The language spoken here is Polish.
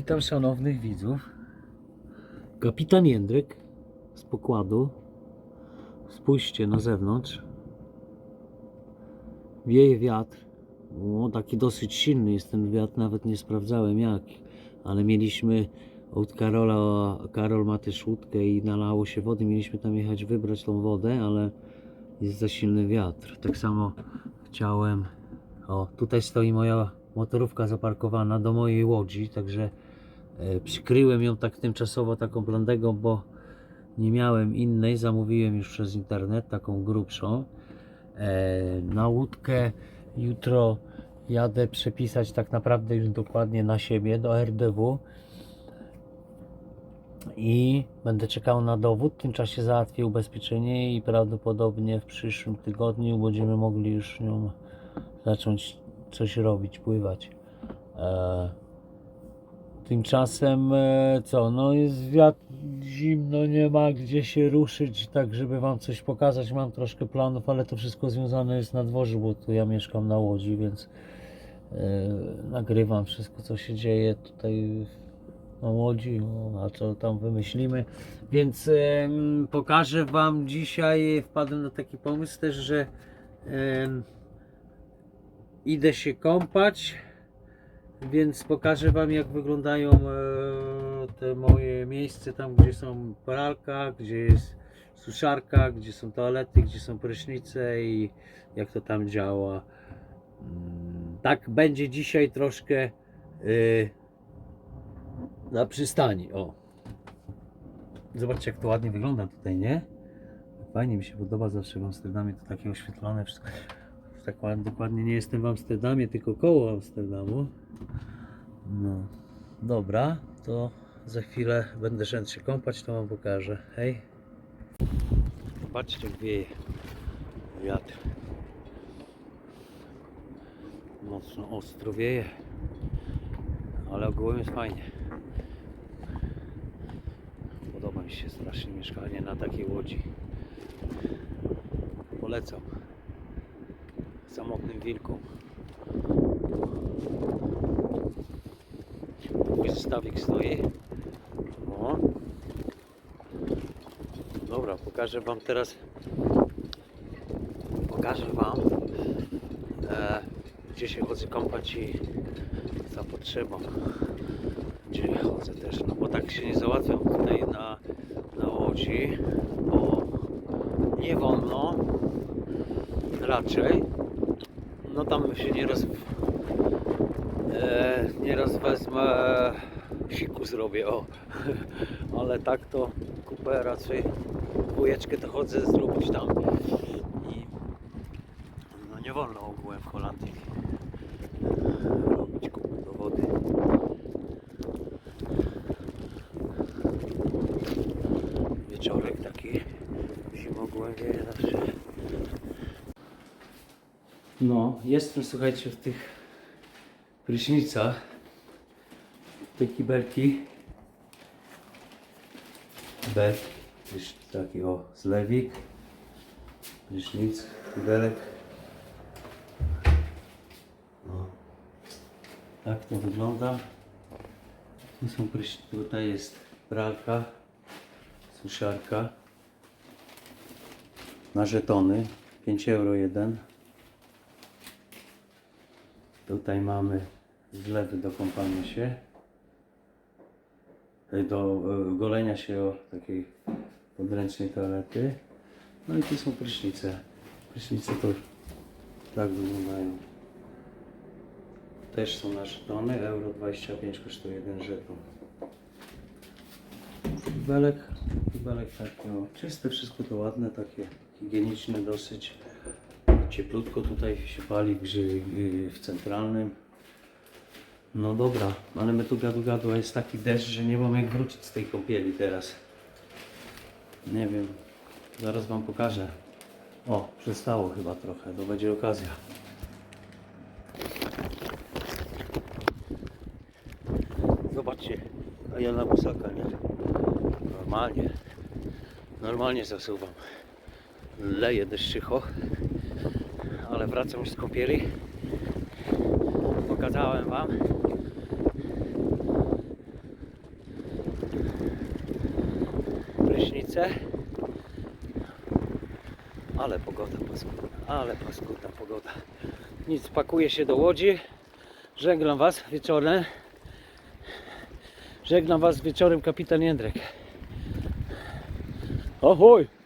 Witam szanownych widzów. Kapitan Jędryk z pokładu. Spójrzcie na zewnątrz. Wieje wiatr. O, taki dosyć silny jest ten wiatr, nawet nie sprawdzałem jak. Ale mieliśmy od Karola, Karol ma też łódkę i nalało się wody. Mieliśmy tam jechać wybrać tą wodę, ale jest za silny wiatr. Tak samo chciałem. O, tutaj stoi moja motorówka zaparkowana do mojej łodzi, także przykryłem ją tak tymczasowo taką blandegą, bo nie miałem innej. Zamówiłem już przez internet taką grubszą. E, na łódkę jutro jadę przepisać tak naprawdę już dokładnie na siebie do RDW i będę czekał na dowód. W tym czasie załatwię ubezpieczenie i prawdopodobnie w przyszłym tygodniu będziemy mogli już nią zacząć coś robić, pływać. E, tymczasem e, co, no jest wiatr, zimno, nie ma gdzie się ruszyć, tak żeby wam coś pokazać. Mam troszkę planów, ale to wszystko związane jest na dworzu, bo tu ja mieszkam na Łodzi, więc e, nagrywam wszystko co się dzieje tutaj na Łodzi, no, a co tam wymyślimy. Więc em, pokażę wam dzisiaj, wpadłem na taki pomysł też, że em, idę się kąpać, więc pokażę Wam jak wyglądają e, te moje miejsca tam gdzie są pralka, gdzie jest suszarka, gdzie są toalety, gdzie są prysznice i jak to tam działa. Mm, Tak będzie dzisiaj troszkę e, na przystani. O. Zobaczcie jak to ładnie wygląda tutaj, nie? Fajnie mi się podoba zawsze w Amsterdamie to takie oświetlone wszystko tak ładnie, dokładnie nie jestem w Amsterdamie, tylko koło Amsterdamu. No, dobra, to za chwilę będę szedł się kąpać, to wam pokażę. Hej. Patrzcie, jak wieje wiatr. Mocno ostro wieje, ale ogółem jest fajnie. Podoba mi się strasznie mieszkanie na takiej łodzi. Polecam samotnym wilkom. Mój zestawik stoi. O. Dobra, pokażę Wam teraz. Pokażę Wam, e, gdzie się chodzę kąpać i za potrzebą. Gdzie chodzę też, no bo tak się nie załatwiam tutaj na, na łodzi, bo nie wolno raczej no tam się nieraz e, nieraz wezmę siku zrobię o. Ale tak to kupę raczej dwójeczkę to chodzę zrobić tam. I no nie wolno ogółem w Holandii robić kupę do wody wieczorek taki zimogłem wieje zawsze no, jestem, słuchajcie, w tych prysznicach. Te kibelki. Bel. Jest taki o zlewik. Prysznic, kibelek. No. Tak to wygląda. Tu są prysznice, tutaj jest pralka, suszarka. Na żetony. 5 euro jeden. Tutaj mamy zlewy do kąpania się, do e, golenia się o takiej podręcznej toalety. No i tu są prysznice. Prysznice to tak wyglądają. Też są na żetony, euro 25 kosztuje jeden żeton. Kibelek taki o, czyste, wszystko to ładne, takie higieniczne dosyć. Cieplutko tutaj się pali w, grze- w centralnym. No dobra, ale my tu gadu gadu, a jest taki deszcz, że nie mam jak wrócić z tej kąpieli teraz. Nie wiem, zaraz wam pokażę. O, przestało chyba trochę, to będzie okazja. Zobaczcie, a ja na busaka, nie? Normalnie, normalnie zasuwam. Leje deszczycho ale wracam już z kąpieli. Pokazałem Wam. Prysznicę. Ale pogoda paskudna, ale paskudna pogoda. Nic, pakuję się do Łodzi. Żegnam Was wieczorem. Żegnam Was wieczorem kapitan Jędrek. Ahoj!